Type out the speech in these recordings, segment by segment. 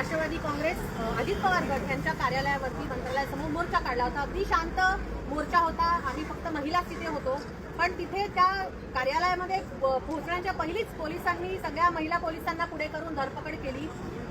राष्ट्रवादी काँग्रेस अजित पवार गट यांच्या कार्यालयावरती मंत्रालयासमोर मोर्चा काढला होता. अगदी शांत मोर्चा होता. आम्ही फक्त महिलाच तिथे होतो. पण तिथे त्या कार्यालयामध्ये पोहोचण्याच्या पहिलीच पोलिसांनी सगळ्या महिला पोलिसांना पुढे करून धरपकड केली.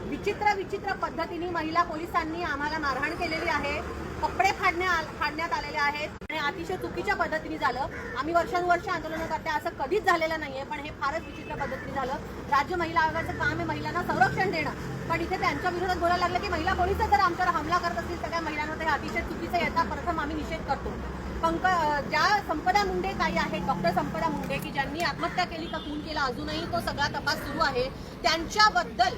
विचित्र विचित्र पद्धतीने महिला पोलिसांनी आम्हाला मारहाण केलेली आहे. कपडे फाडण्या फाडण्यात आलेले आहेत. आणि अतिशय चुकीच्या पद्धतीने झालं. आम्ही वर्षानुवर्ष आंदोलनं करते असं कधीच झालेलं नाहीये पण हे फारच विचित्र पद्धतीने झालं. राज्य महिला आयोगाचं काम आहे महिलांना संरक्षण देणं. पण इथे त्यांच्या विरोधात बोलायला लागलं की महिला पोलीस जर आमच्यावर हमला करत असतील सगळ्या महिलांवर हे अतिशय चुकीचं याचा प्रथम आम्ही निषेध करतो. पंक ज्या संपदा मुंडे काही आहेत डॉक्टर संपदा मुंडे की ज्यांनी आत्महत्या केली का खून केला अजूनही तो सगळा तपास सुरू आहे त्यांच्याबद्दल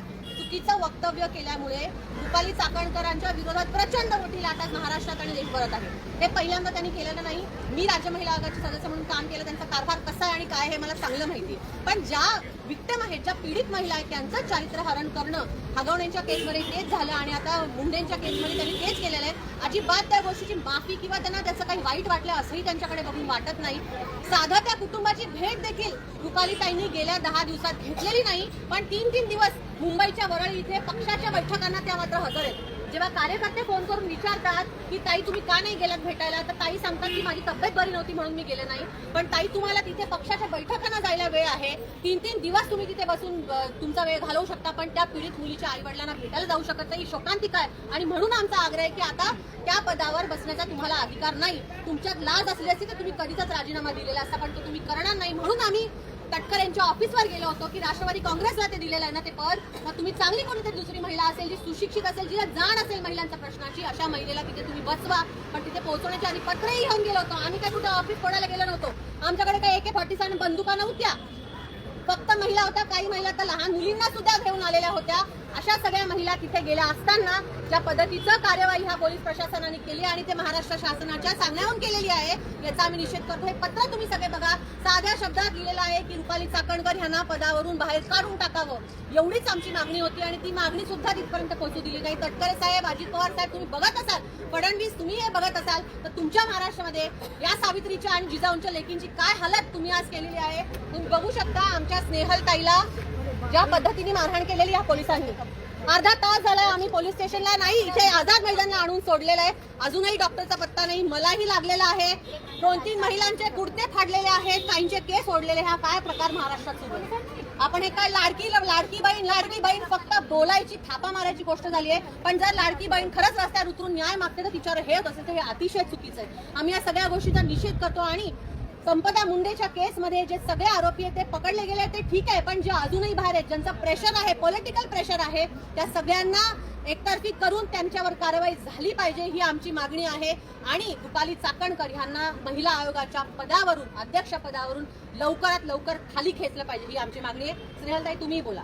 चुकीचं वक्तव्य केल्यामुळे रुपाली चाकणकरांच्या विरोधात प्रचंड मोठी लाट आज महाराष्ट्रात आणि देशभरात आहे. हे पहिल्यांदा त्यांनी केलेलं नाही. मी राज्य महिला आयोगाची सदस्य म्हणून काम केलं. त्यांचा कारभार कसा आहे आणि काय हे मला चांगलं माहिती आहे. पण ज्या विक्टम आहेत ज्या पीडित महिला आहेत त्यांचं चारित्र्य हरण करणं. हगवण्यांच्या केसमध्ये तेच झालं आणि आता मुंडेंच्या केसमध्ये त्यांनी तेच केलेलं आहे. अजिबात त्या गोष्टीची माफी किंवा त्यांना त्याचं काही वाईट वाटलं असंही त्यांच्याकडे बघून वाटत नाही. साधं त्या कुटुंबाची भेट देखील रुपालीताईंनी गेल्या दहा दिवसात घेतलेली नाही पण तीन तीन दिवस मुंबईच्या वरळी इथे पक्षाच्या बैठकांना त्या मात्र हजर आहेत. जेव्हा कार्यकर्ते फोन करून विचारतात की ताई तुम्ही का नाही गेलात भेटायला? तर ताई सांगतात की माझी तब्येत बरी नव्हती म्हणून मी गेले नाही. पण ताई तुम्हाला तिथे पक्षाच्या बैठकांना जायला वेळ आहे. तीन तीन दिवस तुम्ही तिथे बसून तुमचा वेळ घालवू शकता पण त्या पीडित मुलीच्या आई वडिलांना भेटायला जाऊ शकत नाही. शोकांतिक आहे आणि म्हणून आमचा आग्रह आहे की आता त्या पदावर बसण्याचा तुम्हाला अधिकार नाही. तुमच्यात लाज असली असती तर तुम्ही कधीच राजीनामा दिलेला असता पण तो तुम्ही करणार नाही. म्हणून आम्ही तटकर यांच्या ऑफिसवर गेलो होतो की राष्ट्रवादी काँग्रेसला ते दिलेलं आहे ना ते पद. मग तुम्ही चांगली कोणीतरी दुसरी महिला असेल जी सुशिक्षित असेल जिला जाण असेल महिलांच्या प्रश्नाची अशा महिलेला तिथे तुम्ही बसवा. पण तिथे पोहोचवण्याच्या आधी पत्रही घेऊन गेलो होतो. आम्ही काय कुठे ऑफिस फोडायला गेलो नव्हतो. आमच्याकडे काही एके फॉर्टी सेव्हन बंदुका नव्हत्या. फक्त महिला होत्या काही महिला तर लहान मुलींना सुद्धा घेऊन आलेल्या होत्या. अशा सगळ्या महिला तिथे गेल्या असताना ज्या पद्धतीचं कार्यवाही ह्या पोलीस प्रशासनाने केली आणि ते महाराष्ट्र शासनाच्या सांगण्याहून केलेली आहे याचा आम्ही निषेध करतो. हे पत्र तुम्ही सगळे बघा. साध्या शब्दात लिहिलेलं आहे की रुपाली चाकणकर ह्यांना पदावरून बाहेर काढून टाकावं. एवढीच आमची मागणी होती आणि ती मागणी सुद्धा तिथपर्यंत पोहोचू दिली नाही. तटकरे साहेब अजित पवार साहेब तुम्ही बघत असाल. फडणवीस तुम्ही हे बघत असाल. तर तुमच्या महाराष्ट्रामध्ये या सावित्रीच्या आणि जिजाऊंच्या लेकींची काय हालत तुम्ही आज केलेली आहे? तुम्ही बघू शकता आमच्या स्नेहल ताईला ज्या पद्धतीने मारहाण केलेली या पोलिसांनी. अर्धा तास झालाय आम्ही पोलीस स्टेशनला नाही इथे आझाद मैदानला आणून सोडलेलं आहे. अजूनही डॉक्टरचा पत्ता नाही मलाही लागलेला आहे. दोन तीन महिलांचे गुडते फाडलेले आहेत काहींचे केस ओढलेले हा काय प्रकार महाराष्ट्रात सुरू आहे? आपण हे काय लाडकी लाडकी बहीण लाडकी बहीण फक्त बोलायची थापा मारायची गोष्ट झाली आहे. पण जर लाडकी बहीण खरंच रस्त्यावर उतरून न्याय मागते तर तिच्यावर हे होत असेल तर हे अतिशय चुकीचं आहे. आम्ही या सगळ्या गोष्टीचा निषेध करतो आणि संपदा मुंडेच्या केसमध्ये जे सगळे आरोपी आहेत ते पकडले गेले ते ठीक आहे पण जे अजूनही बाहेर आहेत ज्यांचं प्रेशर आहे पॉलिटिकल प्रेशर आहे त्या सगळ्यांना एकतर्फी करून त्यांच्यावर कारवाई झाली पाहिजे ही आमची मागणी आहे. आणि रुपाली चाकणकर यांना महिला आयोगाच्या पदावरून अध्यक्ष पदावरून लवकरात लवकर खाली खेचलं पाहिजे ही आमची मागणी आहे. स्नेहलताई तुम्ही बोला.